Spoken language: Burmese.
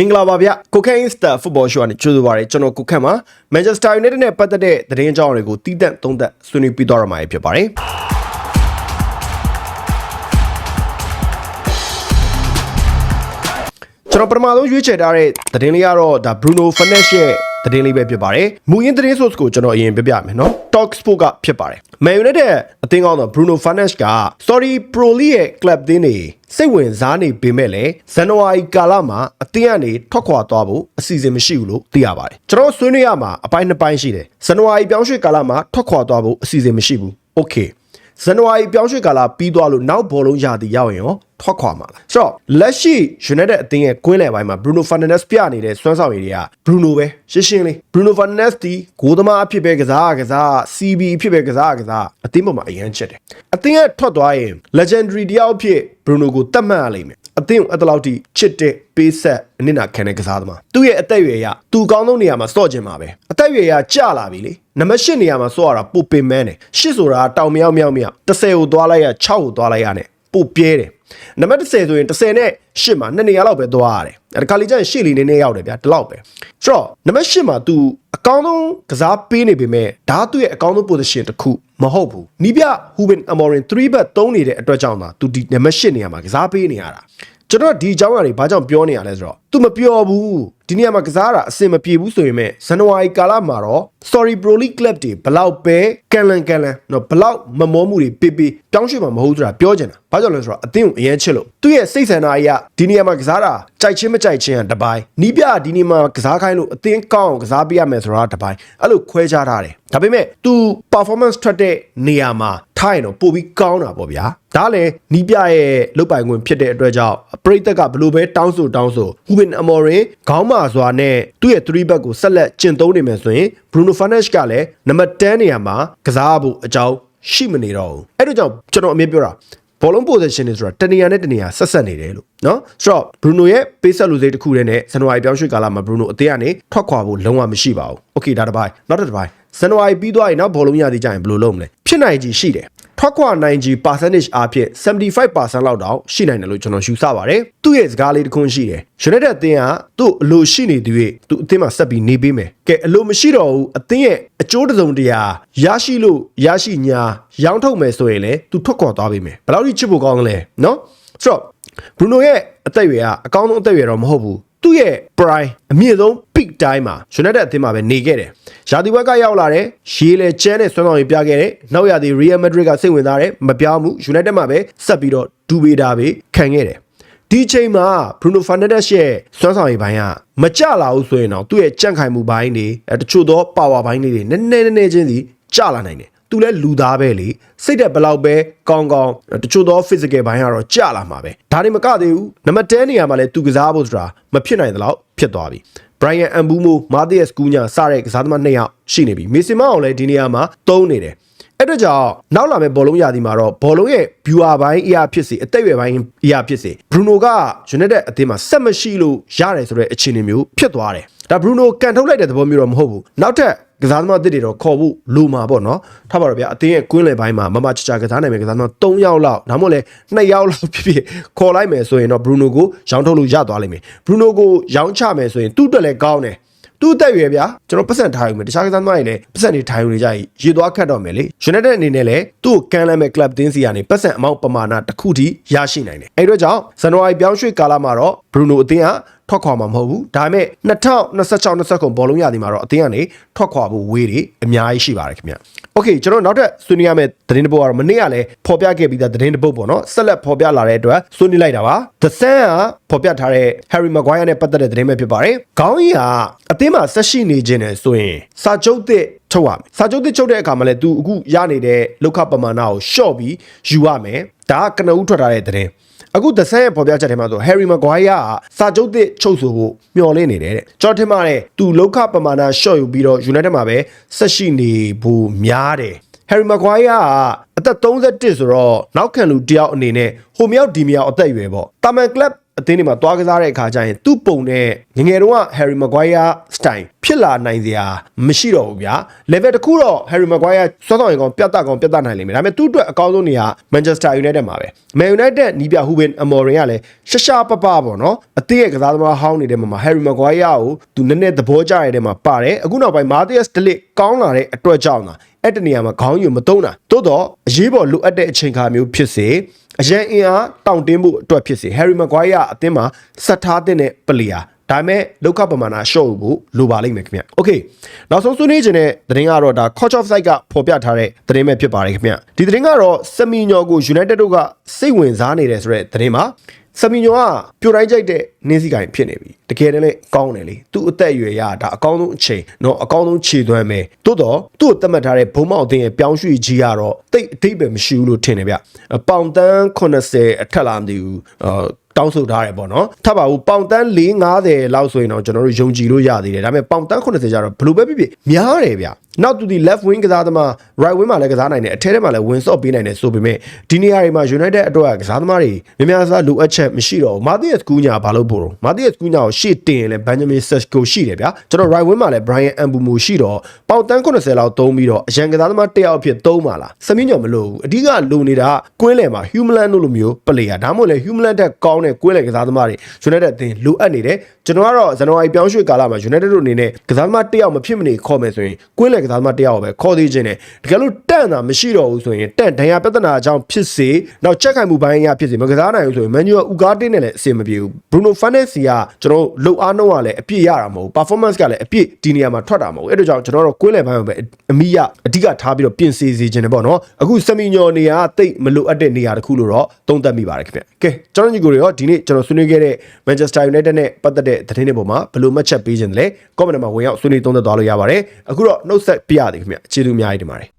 မင်္ဂလာပါဗျကိုခန့် Insta Football Show ကနေကြိုဆိုပါရစေကျွန်တော်ကိုခန့်ပါ Manchester United နဲ့ပတ်သက်တဲ့သတင်းအကြောင်းတွေကိုတီးတန့်သုံးသပ်ဆွေးနွေးပြသွားရမှာဖြစ်ပါတယ်ကျွန်တော်ပထမဆုံးရွေးချယ်ထားတဲ့သတင်းလေးကတော့ဒါ Bruno Fernandes ရဲ့ သတင်းလေးပဲဖြစ်ပါတယ်။မူရင်းသတင်း source ကိုကျွန်တော်အရင်ပြပြမယ်နော်။ Talk Sport ကဖြစ်ပါတယ်။ Man United အသင်းကောင်းတော့ Bruno Fernandes က Sorry Pro League ရဲ့ club သင်းတွေစိတ်ဝင်စားနေပေမဲ့လည်းဇန်နဝါရီကာလမှာအသင်းကနေထွက်ခွာသွားဖို့အစီအစဉ်မရှိဘူးလို့သိရပါတယ်။ကျွန်တော်ဆွေးနွေးရမှာအပိုင်းနှစ်ပိုင်းရှိတယ်။ဇန်နဝါရီပြောင်းရွှေ့ကာလမှာထွက်ခွာသွားဖို့အစီအစဉ်မရှိဘူး။ Okay ဇန်နဝါရီပြောင်းရွှေ့ကာလပြီးသွားလို့နောက်ဘောလုံးရာသီရောက်ရင်ရောထွက်ခွာမှာလားဆိုတော့လက်ရှိ United အသင်းရဲ့ကွင်းလယ်ပိုင်းမှာ Bruno Fernandes ပြနေတဲ့စွမ်းဆောင်ရည်တွေက Bruno ပဲရှင်းရှင်းလေး Bruno Fernandes ဒီဂိုးသမားအဖြစ်ပဲကစားကစား CB အဖြစ်ပဲကစားကစားအသင်းပေါ်မှာအရန်ချက်တယ်အသင်းရဲ့ထွက်သွားရင် legendary တယောက်အဖြစ် Bruno ကိုတတ်မှတ်ရလိမ့်မယ် အသင်းကိုအဲ့တလောက်ထိချစ်တဲ့ပေးဆက်အနစ်နာခံတဲ့ကစားသမားသူ့ရဲ့အသက်အရွယ်ရသူကောင်းဆုံးနေရာမှာစော့ကျင်ပါပဲအသက်အရွယ်ရကျလာပြီလေနံပါတ်၈နေရာမှာစော့ရတာပိုပင်မန်းတယ်၈ဆိုတာတောင်မြောက်မြောက်မြောက်10ကိုသွားလိုက်ရ6ကိုသွားလိုက်ရနဲ့ပိုပြဲတယ်နံပါတ်10ဆိုရင်10နဲ့8မှာ2နေရာလောက်ပဲသွားရတယ်အဲဒါခါလီကျရင်8လီနည်းနည်းရောက်တယ်ဗျာဒီလောက်ပဲဆိုတော့နံပါတ်8မှာ तू အကောင်းဆုံးကစားပေးနေပေမဲ့ဒါသူ့ရဲ့အကောင်းဆုံး position တစ်ခုမဟုတ်ဘူးနီးပြဟူဘင်အမော်ရင်3ဘက်3နေတဲ့အတွက်ကြောင့်သာ तू ဒီနံပါတ်8နေရာမှာကစားပေးနေရတာ ကျွန်တော်ဒီအကြောင်းအရာတွေဘာကြောင့်ပြောနေရလဲဆိုတော့ तू မပြောဘူးဒီနေရာမှာကစားတာအဆင်မပြေဘူးဆိုရင်မဲ့ဇန်နဝါရီကာလမှာတော့ Sorry Pro League Club တွေဘလောက်ပဲကန်လန်ကန်လန်နော်ဘလောက်မမောမှုတွေပေးပေးတောင်းရွှေ့မှာမဟုတ်ဆိုတာပြောချင်တာဘာကြောင့်လဲဆိုတော့အသင်းကိုအရင်ချစ်လို့သူ့ရဲ့စိတ်ဆန္ဒအရဒီနေရာမှာကစားတာကြိုက်ချင်းမကြိုက်ချင်းကတပိုင်းနီးပြဒီနေရာမှာကစားခိုင်းလို့အသင်းကောင်းအောင်ကစားပေးရမယ်ဆိုတာတပိုင်းအဲ့လိုခွဲခြားထားတယ်ဒါပေမဲ့ तू performance ထွက်တဲ့နေရာမှာ ထားရင်တော့ပိုပြီးကောင်းတာပေါ့ဗျာဒါလည်းနီးပြရဲ့လုတ်ပိုင်ခွင့်ဖြစ်တဲ့အတွက်ကြောင့်ပရိသတ်ကဘလို့ပဲတောင်းဆိုတောင်းဆိုဟူဘင်အမော်ရင်ခေါင်းမာစွာနဲ့သူ့ရဲ့3ဘက်ကိုဆက်လက်ကျင့်သုံးနေမယ်ဆိုရင် Bruno Fernandes ကလည်းနံပါတ်10နေရာမှာကစားဖို့အကြောင်းရှိမနေတော့ဘူးအဲ့တို့ကြောင့်ကျွန်တော်အမြင်ပြောတာဘောလုံး position တွေဆိုတာတနေရာနဲ့တနေရာဆက်ဆက်နေတယ်လို့နော်ဆိုတော့ Bruno ရဲ့ပေးဆက်လူစိတ်တစ်ခုတည်းနဲ့ဇန်နဝါရီပြောင်းရွှေ့ကာလမှာ Bruno အသေးကနေထွက်ခွာဖို့လုံးဝမရှိပါဘူး Okay ဒါတစ်ပိုင်းနောက်တစ်ပိုင်း ဇန်နဝါရီပြီးသွားရင်နောက်ဘောလုံးရသေးကြရင်ဘယ်လိုလုပ်မလဲဖြစ်နိုင်ကြီးရှိတယ်ထွက်ခွာနိုင်ကြီး percentage အားဖြင့်75%လောက်တောင်ရှိနိုင်တယ်လို့ကျွန်တော်ယူဆပါတယ်။သူ့ရဲ့စကားလေးတစ်ခုရှိတယ်။ United အသင်းကသူ့အလိုရှိနေသူရဲ့သူအသင်းမှာဆက်ပြီးနေပေးမယ်။ကဲအလိုမရှိတော့ဘူးအသင်းရဲ့အကျိုးတစုံတရာရရှိလို့ရရှိညာရောင်းထုတ်မယ်ဆိုရင်လည်းသူထွက်ခွာသွားပေးမယ်။ဘယ်လောက်ထိချစ်ဖို့ကောင်းလဲနော်။ဆိုတော့ Bruno ရဲ့အသက်အရွယ်ကအကောင်းဆုံးအသက်အရွယ်တော့မဟုတ်ဘူး။ သူ့ရဲ့ prime အမြင့်ဆုံး peak time မှာ United အသင်းမှာပဲနေခဲ့တယ်။ရာသီဝက်ကရောက်လာတယ်။ရေလေကျဲနဲ့ဆွမ်းဆောင်ရေးပြခဲ့တယ်။နောက်ရာသီ Real Madrid ကစိတ်ဝင်စားတယ်။မပြောင်းဘူး United မှာပဲဆက်ပြီးတော့ဒူဘေတာပဲခံခဲ့တယ်။ဒီချိန်မှာ Bruno Fernandes ရဲ့စွမ်းဆောင်ရည်ပိုင်းကမကြလာဘူးဆိုရင်တော့သူ့ရဲ့ကြန့်ခိုင်မှုပိုင်းတွေတချို့သော power ပိုင်းတွေနည်းနည်းနည်းနည်းချင်းစီကြလာနိုင်တယ် သူလည်းလူသားပဲလေစိတ်သက်ဘလောက်ပဲကောင်းကောင်းတချို့သော physical ဘိုင်းကတော့ကြလာမှာပဲဒါတွေမကသေးဘူးနံပါတ်10နေရာမှာလည်းသူကစားဖို့ဆိုတာမဖြစ်နိုင်သလောက်ဖြစ်သွားပြီ Brian Ambumo, Matthias Cunha စတဲ့ကစားသမား2ယောက်ရှိနေပြီ။ Mason Mount လည်းဒီနေရာမှာသုံးနေတယ်။အဲ့တော့ကြောင့်နောက်လာမယ့်ဘောလုံးရာသီမှာတော့ဘောလုံးရဲ့ viewer ဘိုင်းအရာဖြစ်စေအသက်အရွယ်ဘိုင်းအရာဖြစ်စေ Bruno က United အသင်းမှာဆက်မရှိလို့ရတယ်ဆိုတဲ့အခြေအနေမျိုးဖြစ်သွားတယ်။ဒါ Bruno ကန်ထုတ်လိုက်တဲ့သဘောမျိုးတော့မဟုတ်ဘူး။နောက်ထပ် ကစားသမားအသစ်တွေတော့ခေါ်ဖို့လိုမှာပေါ့နော်။ထားပါတော့ဗျာအသင်းရဲ့ကွင်းလယ်ပိုင်းမှာမမချာချာကစားနိုင်မယ့်ကစားသမား3ယောက်လောက်ဒါမှမဟုတ်လေ2ယောက်လောက်ဖြစ်ဖြစ်ခေါ်လိုက်မယ်ဆိုရင်တော့ Bruno ကိုရောင်းထုတ်လို့ရသွားလိမ့်မယ်။ Bruno ကိုရောင်းချမယ်ဆိုရင်သူ့အတွက်လည်းကောင်းတယ်။ သူ့တက်ရွယ်ဗျာကျွန်တော်ပတ်စံထားယူမယ်တခြားကစားသမားတွေလည်းပတ်စံတွေထားယူနေကြရင်ရေသွားခတ်တော့မယ်လေ United အနေနဲ့လည်းသူ့ကိုကန်လမ်းမဲ့ club တင်းစီကနေပတ်စံအမောက်ပမာဏတစ်ခုထိရရှိနိုင်တယ်အဲ့တော့ကြောင့်ဇန်နဝါရီပြောင်းရွှေ့ကာလမှာတော့ Bruno အသင်းကထွက်ခွာမှာမဟုတ်ဘူးဒါပေမဲ့2026 29ဘောလုံးရသည်မှာတော့အသင်းကနေထွက်ခွာဖို့ဝေးတွေအများကြီးရှိပါတယ်ခင်ဗျ โอเคကျွန်တော်နောက်ထပ်ဆွေးနွေးရမယ့်သတင်းတစ်ပုဒ်ကတော့မနေ့ကလည်းဖော်ပြခဲ့ပြီးသားသတင်းတစ်ပုဒ်ပေါ့နော်ဆက်လက်ဖော်ပြလာတဲ့အတွက်ဆွေးနွေးလိုက်တာပါ The Sun ကဖော်ပြထားတဲ့ Harry Maguire နဲ့ပတ်သက်တဲ့သတင်းပဲဖြစ်ပါတယ်ခေါင်းကြီးကအသင်းမှာဆက်ရှိနေခြင်းနဲ့ဆိုရင်စာချုပ်သစ်ထုတ်ရမယ်စာချုပ်သစ်ချုပ်တဲ့အခါမှာလည်း तू အခုရနေတဲ့လောက်ခပမာဏကိုရှော့ပြီးယူရမယ်ဒါကကနဦးထွက်ထားတဲ့သတင်း အခုသဆန်းရဲ့ပေါ်ပြချက်ထဲမှာဆို Harry Maguire ကစာချုပ်သစ်ချုပ်ဆိုဖို့မျှော်လင့်နေတယ်တဲ့ကျွန်တော်ထင်ပါတယ်သူလောက်ခပမာဏ short ယူပြီးတော့ United မှာပဲဆက်ရှိနေဖို့များတယ် Harry Maguire ကအသက်31ဆိုတော့နောက်ခံလူတယောက်အနေနဲ့ဟိုမြောက်ဒီမြောက်အသက်အရွယ်ပေါ့တာမန် club အသင်းတွေမှာတွားကစားတဲ့အခါကျရင်သူ့ပုံနဲ့ငယ်ငယ်တုန်းက Harry Maguire style ဖြစ်လာနိုင်စရာမရှိတော့ဘူးဗျာ level တစ်ခုတော့ Harry Maguire စွမ်းဆောင်ရည်ကောင်ပြတ်တက်ကောင်ပြတ်တက်နိုင်လိမ့်မယ်ဒါပေမဲ့သူ့အတွက်အကောင်းဆုံးနေရာ Manchester United မှာပဲ Man United နီးပြ Ruben Amorim ကလည်းရှရှာပပပေါ့နော်အသင်းရဲ့ကစားသမားဟောင်းနေတဲ့မှာ Harry Maguire ကိုသူနည်းနည်းသဘောကျရတဲ့မှာပါတယ်အခုနောက်ပိုင်း Matthias De Ligt ကောင်းလာတဲ့အတွက်ကြောင့်လားအဲ့တနေရာမှာခေါင်းယူမတုံးတာတိုးတော့အရေးပေါ်လိုအပ်တဲ့အချိန်ခါမျိုးဖြစ်စေ အရန်အင်အားတောင့်တင်းဖို့အတွက်ဖြစ်စေ Harry Maguire အသင်းမှာဆက်ထားတဲ့ပလီယာဒါပေမဲ့လောက်ခပမာဏရှော့ဖို့လိုပါလိမ့်မယ်ခင်ဗျ။ Okay နောက်ဆုံးဆွေးနွေးခြင်းတဲ့သတင်းကတော့ဒါ Coach of Site ကဖော်ပြထားတဲ့သတင်းပဲဖြစ်ပါတယ်ခင်ဗျ။ဒီသတင်းကတော့စမီညော်ကို United တို့ကစိတ်ဝင်စားနေတယ်ဆိုတဲ့သတင်းမှာ စမီညော်ကပြိုတိုင်းကြိုက်တဲ့နင်းစီကိုင်ဖြစ်နေပြီတကယ်တမ်းလည်းကောင်းတယ်လေသူ့အသက်အရွယ်ရဒါအကောင်းဆုံးအချိန်เนาะအကောင်းဆုံးခြေသွမ်းပဲတိုးတော့သူ့ကိုသတ်မှတ်ထားတဲ့ဘုံမောက်အသင်းရဲ့ပြောင်းရွှေ့ကြီးကတော့တိတ်အတိတ်ပဲမရှိဘူးလို့ထင်တယ်ဗျပေါင်တန်း80အထက်လာမသိဘူးအာတောင်းဆိုထားတယ်ပေါ့နော်ထပ်ပါဘူးပေါင်တန်း450လောက်ဆိုရင်တော့ကျွန်တော်တို့ယုံကြည်လို့ရသေးတယ်ဒါပေမဲ့ပေါင်တန်း80ကျတော့ဘယ်လိုပဲဖြစ်ဖြစ်များတယ်ဗျနောက်သူဒီ left wing ကစားသမား right wing မှာလည်းကစားနိုင်တယ်အထဲထဲမှာလည်းဝင်ဆော့ပေးနိုင်တယ်ဆိုပေမဲ့ဒီနေရာတွေမှာ United အတွက်ကစားသမားတွေများများစားလိုအပ်ချက် မရှိတော့ဘူး Matthias Cunha ဘာလို့ပို့တော့ Matthias Cunha ကိုရှေ့တင်ရင်လည်း Benjamin Sesko ရှိတယ်ဗျာကျွန်တော် right wing မှာလည်း Brian Mbumo ရှိတော့ပေါင်တန်း80လောက်သုံးပြီးတော့အရန်ကစားသမားတစ်ယောက်အဖြစ်သုံးပါလားစမင်းညော်မလို့ဘူးအဓိကလိုနေတာကွင်းလယ်မှာ Human တို့လိုမျိုး player ဒါမှမဟုတ်လည်း Human တက်ကောင်းတဲ့ကွင်းလယ်ကစားသမားတွေ United အသင်းလိုအပ်နေတယ် ကျွန်တော်ကတော့ဇန်နဝါရီပြောင်းရွှေ့ကာလမှာ United တို့အနေနဲ့ကစားသမားတစ်ယောက်မဖြစ်မနေခေါ်မယ်ဆိုရင်ကွင်းလယ်ကစားသမားတစ်ယောက်ပဲခေါ်သေးခြင်းနဲ့တကယ်လို့တန့်တာမရှိတော့ဘူးဆိုရင်တန့်ဒဏ်ရာပြဿနာအကြောင်းဖြစ်စေနောက်ချက်ခိုင်မှုပိုင်းအရဖြစ်စေမကစားနိုင်ဘူးဆိုရင် Manu ကဥကားတင်းနဲ့လည်းအဆင်မပြေဘူး Bruno Fernandes ကကျွန်တော်လှုပ်အားနှုံးကလည်းအပြည့်ရတာမဟုတ်ဘူး performance ကလည်းအပြည့်ဒီနေရာမှာထွက်တာမဟုတ်ဘူးအဲ့ဒါကြောင့်ကျွန်တော်တို့ကွင်းလယ်ပိုင်းမှာပဲအမိရအဓိကထားပြီးတော့ပြင်ဆင်စေခြင်းတယ်ပေါ့နော်အခုစမီညော်နေရာတိတ်မလိုအပ်တဲ့နေရာတစ်ခုလို့တော့သုံးသပ်မိပါတယ်ခင်ဗျကဲကျွန်တော်ညီကိုတွေရောဒီနေ့ကျွန်တော်ဆွေးနွေးခဲ့တဲ့ Manchester United နဲ့ပတ်သက်တဲ့သတင်းတွေပေါ်မှာဘယ်လိုမှတ်ချက်ပေးခြင်းလဲ comment မှာဝင်ရောက်ဆွေးနွေးသုံးသပ်သွားလို့ရပါတယ်အခုတော့နှုတ်ဆက်ပြရသည်ခင်ဗျအခြေသူအများကြီးတင်ပါတယ်